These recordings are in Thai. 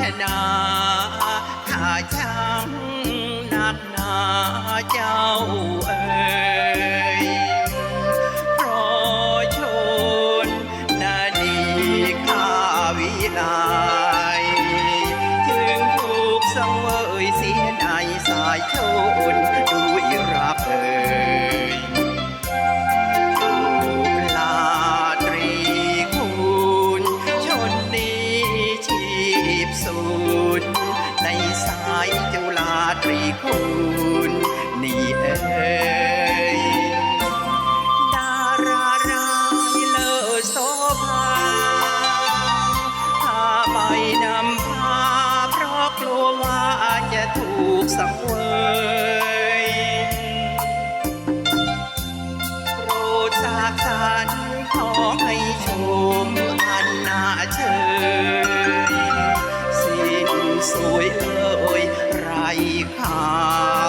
ถนาถ้าช่างนักหนาเจ้าเอ๋ยเพราะชนนาดีข้าวิไลถึงถูกสังเวยเสียในสายชนดูอิรักเอ๋ย ตรีคุณนี่เอ๋ดารารายเลอโสภาพาไปนำพาเพราะกลัวว่าจะถูกสังเวยโปรดจากขันขอให้ชมอันนาเชยงสวยเออ ขา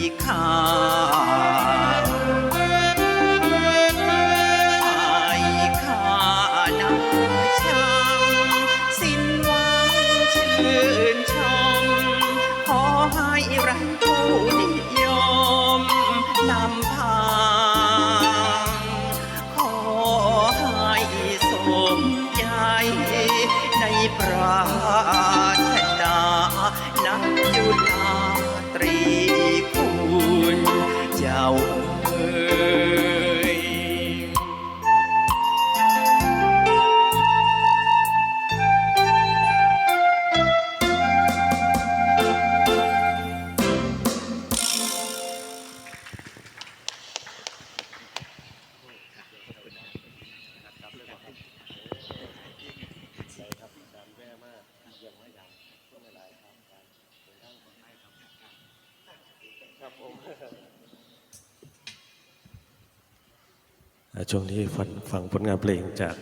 你看。 ช่วงนี้ฟังผลงานเพลงจาก